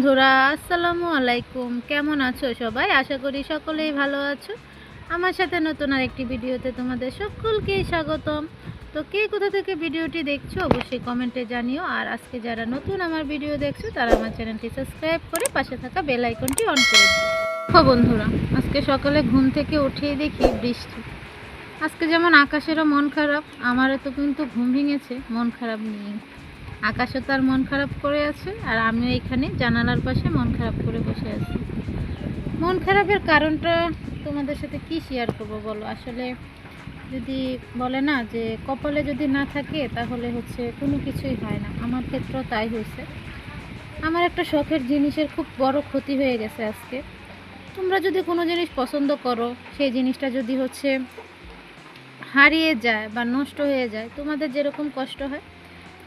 বন্ধুরা, আসসালামু আলাইকুম। কেমন আছো সবাই? আশা করি সকলেই ভালো আছো। আমার সাথে নতুন আর একটি ভিডিওতে তোমাদের সকলকেই স্বাগতম। তো কে কোথা থেকে ভিডিওটি দেখছ, অবশ্যই কমেন্টে জানিও। আর আজকে যারা নতুন আমার ভিডিও দেখছ, তারা আমার চ্যানেলটি সাবস্ক্রাইব করে পাশে থাকা বেল আইকনটি অন করে দিও। দেখো বন্ধুরা, আজকে সকালে ঘুম থেকে উঠেই দেখি বৃষ্টি। আজকে যেমন আকাশেরও মন খারাপ, আমারও তো কিন্তু ঘুম ভেঙেছে, মন খারাপ নিয়ে আকাশও তার মন খারাপ করে আছে, আর আমিও এখানে জানালার পাশে মন খারাপ করে বসে আছি। মন খারাপের কারণটা তোমাদের সাথে কি শেয়ার করব বলো? আসলে যদি বলে না যে কপালে যদি না থাকে, তাহলে হচ্ছে কোনো কিছুই হয় না। আমার ক্ষেত্রেও তাই হয়েছে। আমার একটা শখের জিনিসের খুব বড় ক্ষতি হয়ে গেছে আজকে। তোমরা যদি কোনো জিনিস পছন্দ করো, সেই জিনিসটা যদি হচ্ছে হারিয়ে যায় বা নষ্ট হয়ে যায়, তোমাদের যেরকম কষ্ট হয়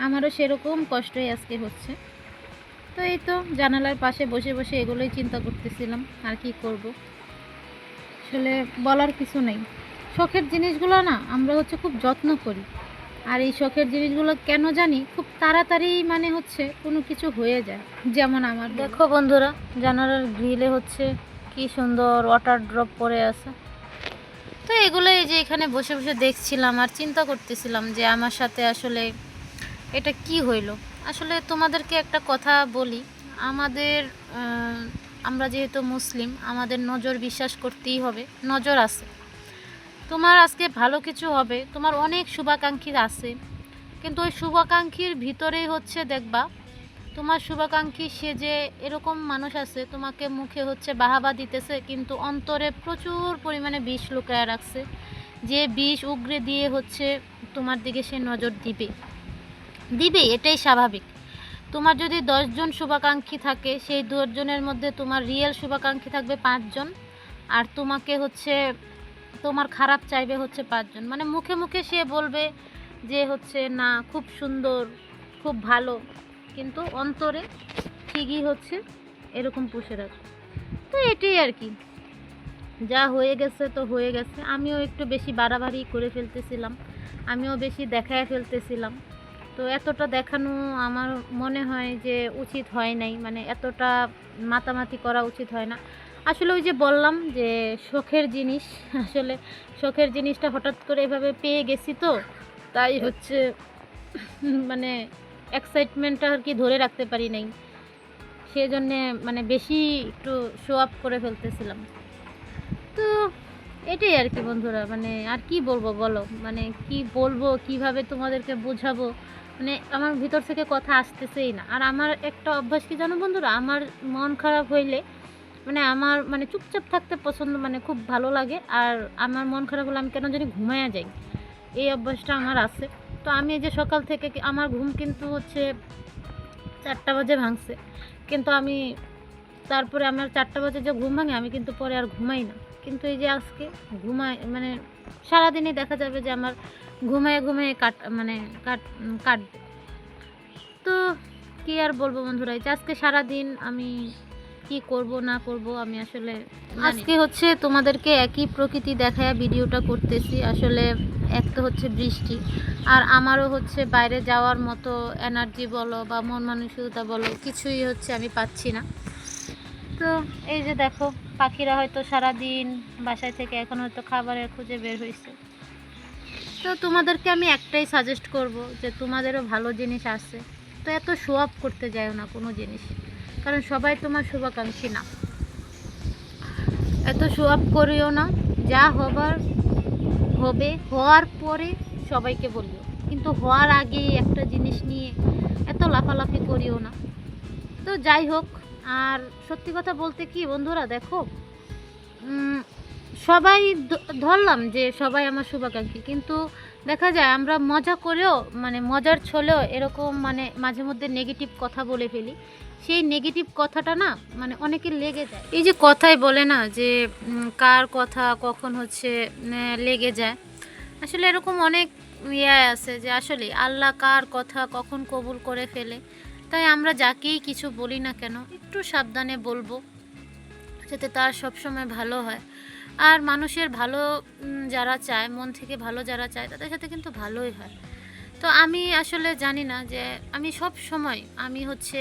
আমারও সেরকম কষ্টই আজকে হচ্ছে। তো এই তো জানালার পাশে বসে বসে এগুলোই চিন্তা করতেছিলাম, আর কি করব। আসলে বলার কিছু নেই। শখের জিনিসগুলো না আমরা হচ্ছে খুব যত্ন করি। আর এই শখের জিনিসগুলো কেন জানি খুব তাড়াতাড়ি মানে হচ্ছে কোনো কিছু হয়ে যায়। যেমন আমার দেখো বন্ধুরা, জানালার গ্রিলে হচ্ছে কি সুন্দর ওয়াটার ড্রপ পড়ে আছে। তো এগুলো এই যে এখানে বসে বসে দেখছিলাম আর চিন্তা করতেছিলাম যে আমার সাথে আসলে এটা কি হইল? আসলে তোমাদেরকে একটা কথা বলি। আমাদের আমরা যেহেতু মুসলিম, আমাদের নজর বিশ্বাস করতেই হবে। নজর আছে। তোমার আজকে ভালো কিছু হবে। তোমার অনেক শুভাকাঙ্ক্ষী আছে। কিন্তু ওই শুভাকাঙ্ক্ষীর ভিতরেই হচ্ছে দেখবা, তোমার শুভাকাঙ্ক্ষী সে যে এরকম মানুষ আছে, তোমাকে মুখে হচ্ছে বাহাবা দিতেছে, কিন্তু অন্তরে প্রচুর পরিমাণে বিষ লুকায় রাখছে। যে বিষ উগরে দিয়ে হচ্ছে তোমার দিকে সে নজর দিবে। দিবে, এটাই স্বাভাবিক। তোমার যদি দশজন শুভাকাঙ্ক্ষী থাকে, সেই দশজনের মধ্যে তোমার রিয়েল শুভাকাঙ্ক্ষী থাকবে পাঁচজন আর তোমাকে হচ্ছে, তোমার খারাপ চাইবে হচ্ছে পাঁচজন মানে মুখে মুখে সে বলবে যে হচ্ছে, না, খুব সুন্দর, খুব ভালো। কিন্তু অন্তরে ঠিকই হচ্ছে, এরকম পুষে রাখে। তো এটাই আর কি। যা হয়ে গেছে তো হয়ে গেছে। আমিও একটু বেশি বাড়াবাড়ি করে ফেলতেছিলাম। আমিও বেশি দেখায় ফেলতেছিলাম। তো এতটা দেখানো আমার মনে হয় যে উচিত হয় নাই। মানে এতটা মাতামাতি করা উচিত হয় না। আসলে ওই যে বললাম যে শখের জিনিস, আসলে শখের জিনিসটা হঠাৎ করে এভাবে পেয়ে গেছি তো, তাই হচ্ছে মানে এক্সাইটমেন্টটা আর কি ধরে রাখতে পারি নাই। সেই জন্যে মানে বেশি একটু শো আপ করে ফেলতেছিলাম। তো এটাই আর কি বন্ধুরা মানে আর কি বলব বলো? মানে কি বলব, কীভাবে তোমাদেরকে বোঝাবো? মানে আমার ভিতর থেকে কথা আসতেছেই না। আর আমার একটা অভ্যাস কি জানো বন্ধুরা? আমার মন খারাপ হইলে মানে আমার মানে চুপচাপ থাকতে পছন্দ মানে খুব ভালো লাগে। আর আমার মন খারাপ হলে আমি কেন জানি ঘুমায়া যাই। এই অভ্যাসটা আমার আছে। তো আমি এই যে সকাল থেকে আমার ঘুম কিন্তু হচ্ছে চারটা বাজে ভাঙছে। কিন্তু আমি, তারপরে আমার চারটা বাজে যে ঘুম ভাঙে, আমি কিন্তু পরে আর ঘুমাই না। কিন্তু এই যে আজকে ঘুমায় মানে সারাদিনই দেখা যাবে যে আমার ঘুমায় ঘুমায় কাট মানে কাট কাটবে তো কি আর বলব বন্ধুরা, এই যে আজকে সারাদিন আমি কি করব না করব আমি আসলে আজকে হচ্ছে তোমাদেরকে একই প্রকৃতি দেখায় ভিডিওটা করতেছি, আসলে এক তো হচ্ছে বৃষ্টি, আর আমারও হচ্ছে বাইরে যাওয়ার মতো এনার্জি বলো বা মন মানসিকতা বলো কিছুই হচ্ছে আমি পাচ্ছি না। তো এই যে দেখো, পাখিরা হয়তো সারাদিন বাসায় থেকে এখন হয়তো খাবারের খুঁজে বের হয়েছে তো তোমাদেরকে আমি একটাই সাজেস্ট করব যে তোমাদেরও ভালো জিনিস আছে। তো এত শো আপ করতে যাও না কোনো জিনিস। কারণ সবাই তোমার শুভাকাঙ্ক্ষী না। এত শো আপ করিও না। যা হবার হবে, হওয়ার পরে সবাইকে বলিও। কিন্তু হওয়ার আগে একটা জিনিস নিয়ে এত লাফালাফি করিও না। তো যাই হোক আর সত্যি কথা বলতে কি, বন্ধুরা দেখো সবাই ধরলাম যে সবাই আমার শুভাকাঙ্ক্ষী, কিন্তু দেখা যায় আমরা মজা করেও মানে মজার ছলেও এরকম মানে মাঝে মধ্যে নেগেটিভ কথা বলে ফেলি। সেই নেগেটিভ কথাটা না মানে অনেকে লেগে যায়। এই যে কথাই বলে না যে কার কথা কখন হচ্ছে লেগে যায়। আসলে এরকম অনেক ইয়ে আছে যে আসলে আল্লাহ কার কথা কখন কবুল করে ফেলে। তাই আমরা যাকেই কিছু বলি না কেন, একটু সাবধানে বলব যাতে তার সবসময় ভালো হয়। আর মানুষের ভালো যারা চায়, মন থেকে ভালো যারা চায়, তাদের সাথে কিন্তু ভালোই হয়। তো আমি আসলে জানি না যে, আমি সব সময়, আমি হচ্ছে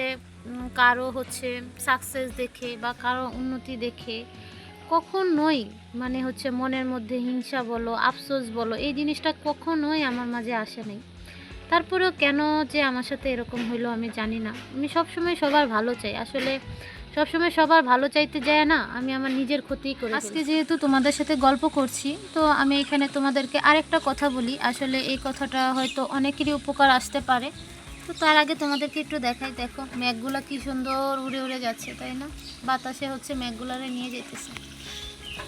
কারও হচ্ছে সাকসেস দেখে বা কারও উন্নতি দেখে কখনোই মানে হচ্ছে মনের মধ্যে হিংসা বলো, আফসোস বলো, এই জিনিসটা কখনোই আমার মাঝে আসে নাই। তারপরেও কেন যে আমার সাথে এরকম হইল আমি জানি না। আমি সবসময় সবার ভালো চাই। আসলে সবসময় সবার ভালো চাইতে যায় না আমি আমার নিজের ক্ষতি করি আজকে যেহেতু তোমাদের সাথে গল্প করছি তো আমি এখানে তোমাদেরকে আরেকটা কথা বলি। আসলে এই কথাটা হয়তো অনেকেরই উপকার আসতে পারে। তো তার আগে তোমাদেরকে একটু দেখাই। দেখো মেঘগুলা কি সুন্দর উড়ে উড়ে যাচ্ছে তাই না? বাতাসে হচ্ছে মেঘগুলারে নিয়ে যেতেছে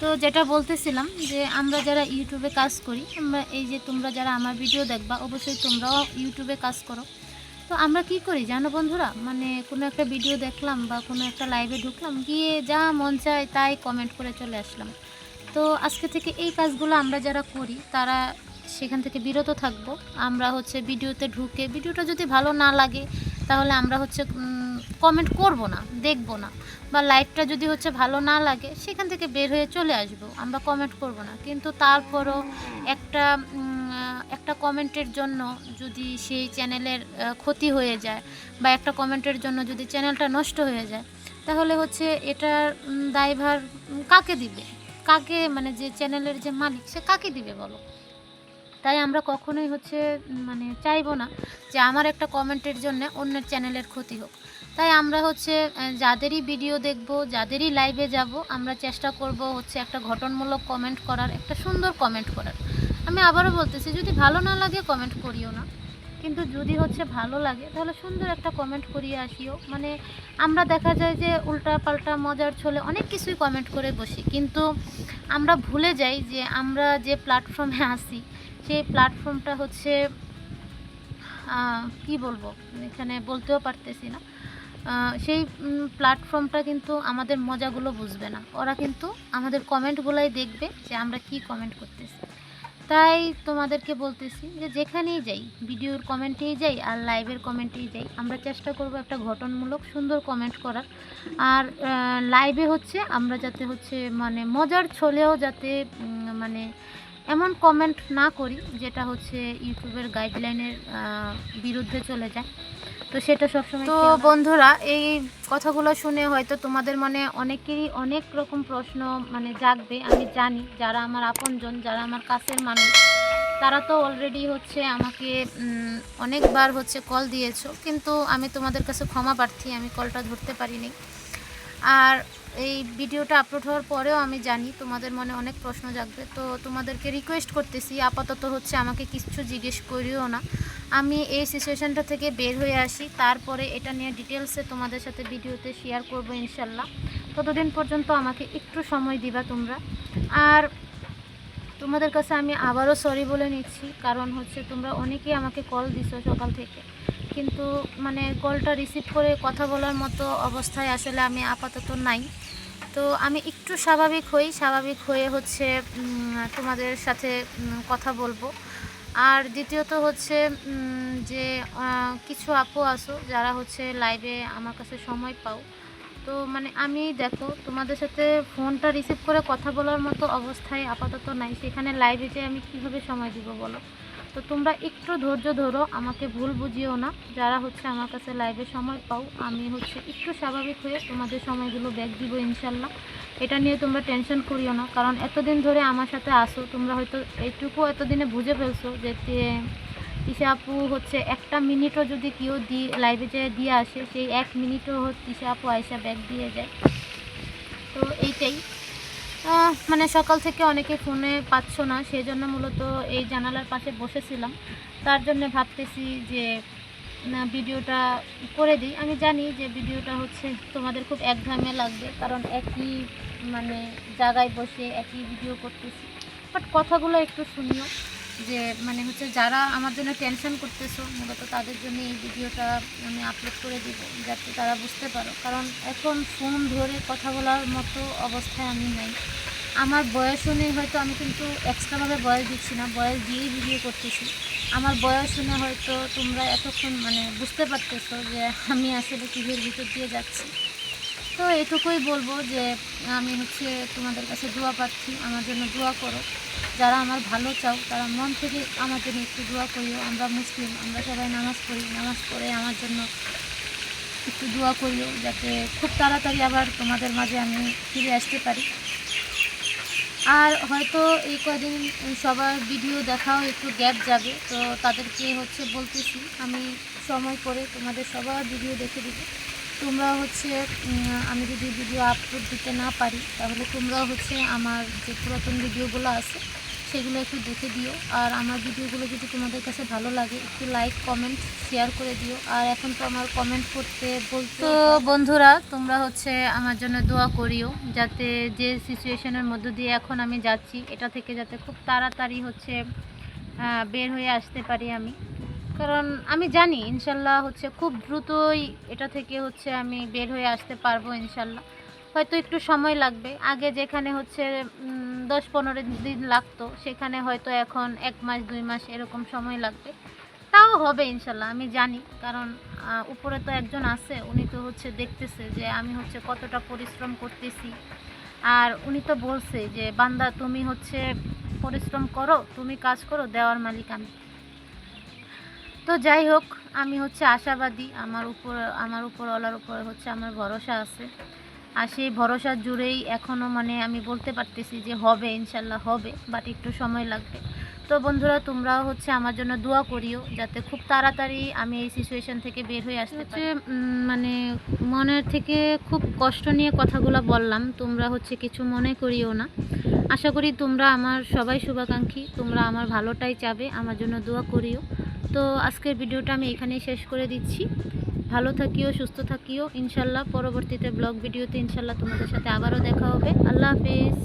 তো যেটা বলতেছিলাম যে আমরা যারা ইউটিউবে কাজ করি, আমরা এই যে তোমরা যারা আমার ভিডিও দেখবা, অবশ্যই তোমরাও ইউটিউবে কাজ করো। তো আমরা কি করি জানো বন্ধুরা? মানে কোনো একটা ভিডিও দেখলাম বা কোনো একটা লাইভে ঢুকলাম, গিয়ে যা মন চায় তাই কমেন্ট করে চলে আসলাম। তো আজকে থেকে এই কাজগুলো আমরা যারা করি, তারা সেখান থেকে বিরত থাকব। আমরা হচ্ছে ভিডিওতে ঢুকে, ভিডিওটা যদি ভালো না লাগে তাহলে আমরা হচ্ছে কমেন্ট করব না, দেখব না। বা লাইভটা যদি হচ্ছে ভালো না লাগে, সেখান থেকে বের হয়ে চলে আসব, আমরা কমেন্ট করব না। কিন্তু তারপরও একটা একটা কমেন্টের জন্য যদি সেই চ্যানেলের ক্ষতি হয়ে যায়, বা একটা কমেন্টের জন্য যদি চ্যানেলটা নষ্ট হয়ে যায়, তাহলে হচ্ছে এটার দায়ভার কাকে দিবে? কাকে মানে যে চ্যানেলের যে মালিক, সে কাকে দিবে বলো? তাই আমরা কখনোই হচ্ছে মানে চাইব না যে আমার একটা কমেন্টের জন্য অন্যের চ্যানেলের ক্ষতি হোক। তাই আমরা হচ্ছে যাদেরই ভিডিও দেখব, যাদেরই লাইভে যাব, আমরা চেষ্টা করব হচ্ছে একটা ঘটনমূলক কমেন্ট করার, একটা সুন্দর কমেন্ট করার। আমি আবারও বলতেছি, যদি ভালো না লাগে কমেন্ট করিও না। কিন্তু যদি হচ্ছে ভালো লাগে, তাহলে সুন্দর একটা কমেন্ট করিয়ে আসিও। মানে আমরা দেখা যায় যে উল্টা পাল্টা মজার ছলে অনেক কিছুই কমেন্ট করে বসি। কিন্তু আমরা ভুলে যাই যে আমরা যে প্ল্যাটফর্মে আসি সেই প্ল্যাটফর্মটা হচ্ছে কি বলব, এখানে বলতেও পারতেছি না। সেই প্ল্যাটফর্মটা কিন্তু আমাদের মজাগুলো বুঝবে না। ওরা কিন্তু আমাদের কমেন্টগুলোই দেখবে যে আমরা কি কমেন্ট করতেছি। তাই তোমাদেরকে বলতেছি যে যেখানেই যাই, ভিডিওর কমেন্টেই যাই আর লাইভের কমেন্টেই যাই, আমরা চেষ্টা করব একটা ঘটনমূলক সুন্দর কমেন্ট করার। আর লাইভে হচ্ছে আমরা যাতে হচ্ছে মানে মজার ছলেও যাতে মানে এমন কমেন্ট না করি যেটা হচ্ছে ইউটিউবের গাইডলাইনের বিরুদ্ধে চলে যায়। তো সেটা সবসময় তো বন্ধুরা এই কথাগুলো শুনে হয়তো তোমাদের মনে অনেকেরই অনেক রকম প্রশ্ন মানে জাগবে আমি জানি। যারা আমার আপনজন যারা আমার কাছের মানুষ তারা তো অলরেডি হচ্ছে আমাকে অনেকবার হচ্ছে কল দিয়েছ। কিন্তু আমি তোমাদের কাছে ক্ষমা প্রার্থী আমি কলটা ধরতে পারিনি। আর এই ভিডিওটা আপলোড হওয়ার পরেও আমি জানি তোমাদের মনে অনেক প্রশ্ন জাগবে। তো তোমাদেরকে রিকোয়েস্ট করতেছি, আপাতত হচ্ছে আমাকে কিছু জিজ্ঞেস করিও না। আমি এই সিচুয়েশানটা থেকে বের হয়ে আসি, তারপরে এটা নিয়ে ডিটেলসে তোমাদের সাথে ভিডিওতে শেয়ার করব ইনশাল্লাহ। ততদিন পর্যন্ত আমাকে একটু সময় দিবা তোমরা। আর তোমাদের কাছে আমি আবারও সরি বলে নিচ্ছি, কারণ হচ্ছে তোমরা অনেকেই আমাকে কল দিছো সকাল থেকে। কিন্তু মানে কলটা রিসিভ করে কথা বলার মতো অবস্থায় আসলে আমি আপাতত নাই। তো আমি একটু স্বাভাবিক হই, স্বাভাবিক হয়ে হচ্ছে তোমাদের সাথে কথা বলব। আর দ্বিতীয়ত হচ্ছে যে কিছু আপু আসো যারা হচ্ছে লাইভে আমার কাছে সময় পাও। তো মানে আমি দেখো, তোমাদের সাথে ফোনটা রিসিভ করে কথা বলার মতো অবস্থায় আপাতত নাই। সেখানে লাইভে যে আমি কীভাবে সময় দিব বলো? তো তোমরা একটু ধৈর্য ধরো, আমাকে ভুল বুঝিও না। যারা হচ্ছে আমার কাছে লাইভে সময় পাও, আমি হচ্ছে একটু স্বাভাবিক হয়ে তোমাদের সময়গুলো ব্যাক দিব ইনশাল্লাহ। এটা নিয়ে তোমরা টেনশন করিও না, কারণ এতদিন ধরে আমার সাথে আসো, তোমরা হয়তো এইটুকু এতদিনে বুঝে ফেলছো যে তিশা আপু হচ্ছে একটা মিনিটও যদি কেউ দিয়ে লাইভে যেয়ে দিয়ে আসে, সেই এক মিনিটও হচ্ছে তিশা আপু আয়সা ব্যাগ দিয়ে যায়। তো এইটাই। মানে সকাল থেকে অনেকে ফোনে পাচ্ছ না সেই জন্য মূলত এই জানালার পাশে বসেছিলাম। তার জন্য ভাবতেছি যে ভিডিওটা করে দিই। আমি জানি যে ভিডিওটা হচ্ছে তোমাদের খুব একঘামে লাগবে, কারণ একই মানে জায়গায় বসে একই ভিডিও করতেছি। বাট কথাগুলো একটু শুনিও। যে মানে হচ্ছে যারা আমার জন্য টেনশন করতেছো, মূলত তাদের জন্য এই ভিডিওটা আমি আপলোড করে দিব, যাতে তারা বুঝতে পারো। কারণ এখন ফোন ধরে কথা বলার মতো অবস্থায় আমি নাই। আমার বয়স নেই, হয়তো আমি কিন্তু এক্সট্রাভাবে বয়স দিচ্ছি না, বয়স দিয়েই ভিডিও করতেছি। আমার বয়স শুনে হয়তো তোমরা এতক্ষণ মানে বুঝতে পারতেছো যে আমি আসলে কিভের ভিতর দিয়ে যাচ্ছি। তো এটুকুই বলব যে, আমি হচ্ছে তোমাদের কাছে দোয়া পাচ্ছি, আমার জন্য দোয়া করো। যারা আমার ভালো চাও, তারা মন থেকে আমার জন্য একটু দোয়া করিও। আমরা মুসলিম, আমরা সবাই নামাজ পড়ি, নামাজ পড়ে আমার জন্য একটু দোয়া করিও, যাতে খুব তাড়াতাড়ি আবার তোমাদের মাঝে আমি ফিরে আসতে পারি। আর হয়তো এই কদিন সবার ভিডিও দেখাও একটু গ্যাপ যাবে, তো তাদেরকে হচ্ছে বলতেছি, আমি সময় করে তোমাদের সবার ভিডিও দেখে দিব। তোমরা হচ্ছে আমি যদি ভিডিও আপলোড দিতে না পারি তাহলে তোমরাও হচ্ছে আমার যে পুরাতন ভিডিওগুলো আছে সেগুলো একটু দেখে দিও। আর আমার ভিডিওগুলো যদি তোমাদের কাছে ভালো লাগে একটু লাইক কমেন্ট শেয়ার করে দিও। আর এখন তো আমার কমেন্ট করতে বলতো বন্ধুরা তোমরা হচ্ছে আমার জন্য দোয়া করিও যাতে যে সিচুয়েশনের মধ্য দিয়ে এখন আমি যাচ্ছি এটা থেকে যাতে খুব তাড়াতাড়ি হচ্ছে বের হয়ে আসতে পারি আমি। কারণ আমি জানি ইনশাল্লাহ হচ্ছে খুব দ্রুতই এটা থেকে হচ্ছে আমি বের হয়ে আসতে পারব ইনশাল্লাহ। হয়তো একটু সময় লাগবে। আগে যেখানে হচ্ছে দশ পনেরো দিন লাগতো, সেখানে হয়তো এখন এক মাস, দুই মাস এরকম সময় লাগবে। তাও হবে ইনশাল্লাহ, আমি জানি। কারণ উপরে তো একজন আছে, উনি তো হচ্ছে দেখতেছে যে আমি হচ্ছে কতটা পরিশ্রম করতেছি। আর উনি তো বলছে যে, বান্দা, তুমি হচ্ছে পরিশ্রম করো, তুমি কাজ করো, দেওয়ার মালিক আমি। তো যাই হোক আমি হচ্ছে আশাবাদী। আমার উপর আমার উপরওয়ালার উপরে হচ্ছে আমার ভরসা আছে। আর সেই ভরসা জুড়েই এখনও মানে আমি বলতে পারতেছি যে হবে ইনশাল্লাহ হবে বাট একটু সময় লাগবে। তো বন্ধুরা তোমরাও হচ্ছে আমার জন্য দোয়া করিও যাতে খুব তাড়াতাড়ি আমি এই সিচুয়েশন থেকে বের হয়ে আসতে পারি। মানে মনের থেকে খুব কষ্ট নিয়ে কথাগুলো বললাম তোমরা হচ্ছে কিছু মনে করিও না। আশা করি তোমরা আমার সবাই শুভাকাঙ্ক্ষী তোমরা আমার ভালোটাই চাবে আমার জন্য দোয়া করিও। তো আজকের ভিডিওটা আমি এখানেই শেষ করে দিচ্ছি। ভালো থাকিও, সুস্থ থাকিও। ইনশাল্লাহ পরবর্তীতে ব্লগ ভিডিওতে ইনশাল্লাহ তোমাদের সাথে আবারও দেখা হবে। আল্লাহ হাফেজ।